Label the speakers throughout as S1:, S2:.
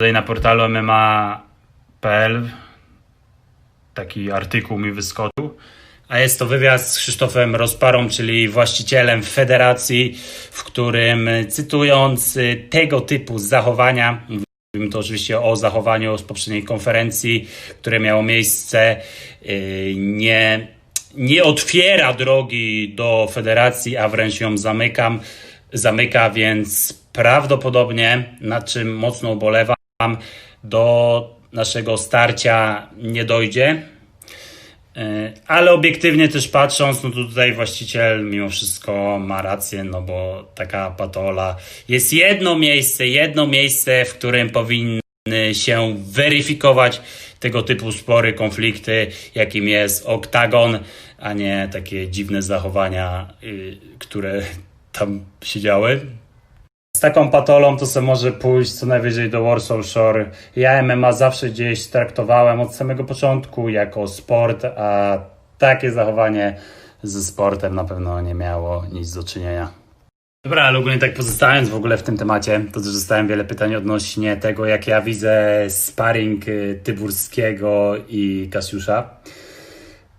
S1: Tutaj na portalu MMA.pl taki artykuł mi wyskoczył. A jest to wywiad z Krzysztofem Rozparą, czyli właścicielem federacji, w którym y, cytując y, tego typu zachowania, mówimy to oczywiście o zachowaniu z poprzedniej konferencji, które miało miejsce, y, nie, nie otwiera drogi do federacji, a wręcz ją zamykam, zamyka, więc prawdopodobnie, nad czym mocno ubolewam, do naszego starcia nie dojdzie. E, Ale obiektywnie też patrząc, no tutaj właściciel mimo wszystko ma rację, no bo taka patola jest jedno miejsce, jedno miejsce, w którym powinny się weryfikować tego typu spory, konflikty, jakim jest oktagon, a nie takie dziwne zachowania, y, które tam się działy. Z taką patolą to se może pójść co najwyżej do Warsaw Shore. Ja MMA zawsze gdzieś traktowałem od samego początku jako sport, a takie zachowanie ze sportem na pewno nie miało nic do czynienia. Dobra, ale ogólnie tak pozostając w ogóle w tym temacie, to też dostałem wiele pytań odnośnie tego, jak ja widzę sparring y, Tyburskiego i Kasiusza.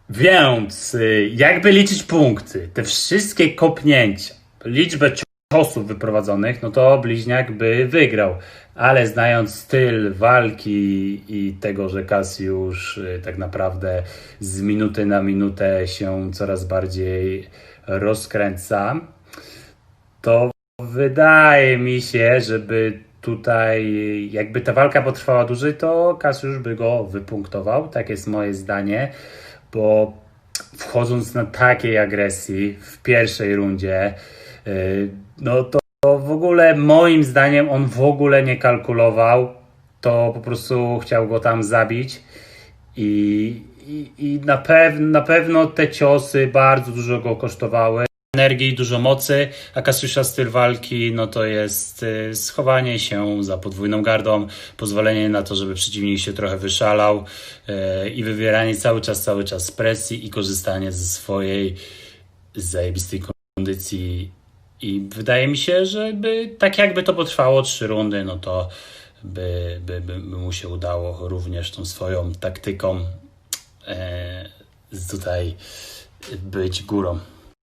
S1: Więc y, jakby liczyć punkty, te wszystkie kopnięcia, liczbę ciosów wyprowadzonych, no to bliźniak by wygrał. Ale znając styl walki i tego, że Kasiusz y, tak naprawdę z minuty na minutę się coraz bardziej rozkręca, to wydaje mi się, żeby tutaj jakby ta walka potrwała dłużej, to Kasiusz by go wypunktował. Tak jest moje zdanie, bo wchodząc na takiej agresji w pierwszej rundzie, no to w ogóle moim zdaniem on w ogóle nie kalkulował. To po prostu chciał go tam zabić. I, i, i na, pew, na pewno te ciosy bardzo dużo go kosztowały. Energii, dużo mocy, a Kasiusza styl walki no to jest y, schowanie się za podwójną gardą, pozwolenie na to, żeby przeciwnik się trochę wyszalał y, i wywieranie cały czas, cały czas presji i korzystanie ze swojej zajebistej kondycji. I wydaje mi się, że by, tak jakby to potrwało trzy rundy, no to by, by, by, mu się udało również tą swoją taktyką e, tutaj być górą.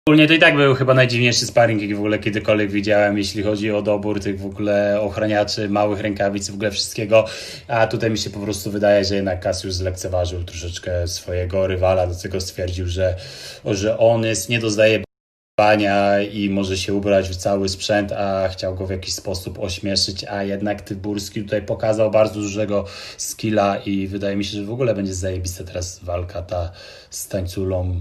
S1: Ogólnie to i tak był chyba najdziwniejszy sparring, jaki w ogóle kiedykolwiek widziałem, jeśli chodzi o dobór tych w ogóle ochraniaczy, małych rękawic, w ogóle wszystkiego. A tutaj mi się po prostu wydaje, że jednak Kasiusz zlekceważył troszeczkę swojego rywala, do tego stwierdził, że, że on jest nie do zajebania i może się ubrać w cały sprzęt, a chciał go w jakiś sposób ośmieszyć, a jednak Tyburski tutaj pokazał bardzo dużego skilla i wydaje mi się, że w ogóle będzie zajebista teraz walka ta z tańculą.